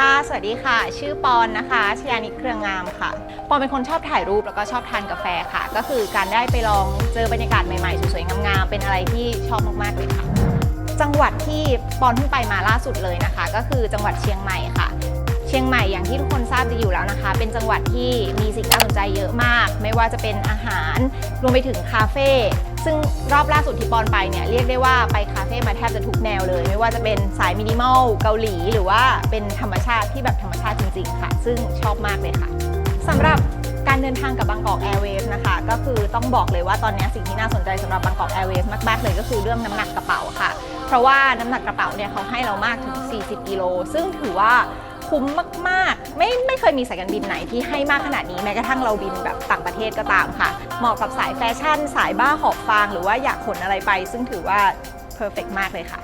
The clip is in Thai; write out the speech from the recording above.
ค่ะ สวัสดีค่ะ ชื่อปอนนะคะชยานิเครืองงามค่ะ ปอนเป็นคนชอบถ่ายรูปแล้วก็ชอบทานกาแฟค่ะ ก็คือการได้ไปลองเจอบรรยากาศใหม่ๆสวยๆงามๆเป็นอะไรที่ชอบมากๆเลยค่ะ จังหวัดที่ปอนเพิ่งไปมาล่าสุดเลยนะคะ ก็คือจังหวัดเชียงใหม่ค่ะ เชียงใหม่อย่างที่ทุกคนทราบดีอยู่แล้วนะคะ เป็นจังหวัดที่มีสิ่งน่าสนใจเยอะมาก ว่าจะเป็นอาหารรวมไปถึงคาเฟ่ซึ่งรอบล่าสุดที่ปอนไปเนี่ยเรียกได้ว่าไปคาเฟ่มาแทบจะทุกแนวเลย ไม่ว่าจะเป็นสายมินิมอลเกาหลี หรือว่าเป็นธรรมชาติที่แบบธรรมชาติจริงๆค่ะ ซึ่งชอบมากเลยค่ะสำหรับการเดินทางกับบางกอกแอร์เวย์นะคะ ก็คือต้องบอกเลยว่าตอนนี้สิ่งที่น่าสนใจสำหรับบางกอกแอร์เวย์มากๆเลยก็คือเรื่องน้ำหนักกระเป๋าค่ะ เพราะว่าน้ำหนักกระเป๋าเนี่ยเขาให้เรามากถึง 40 กิโลซึ่งถือว่าคุ้มมากๆ ยมีสายการบินไหนที่ให้มากขนาดนี้แม้กระทั่งเราบินแบบต่างประเทศก็ตามค่ะ เหมาะกับสายแฟชั่น สายบ้าหอบฟาง หรือว่าอยากขนอะไรไป ซึ่งถือว่าเพอร์เฟกมากเลยค่ะ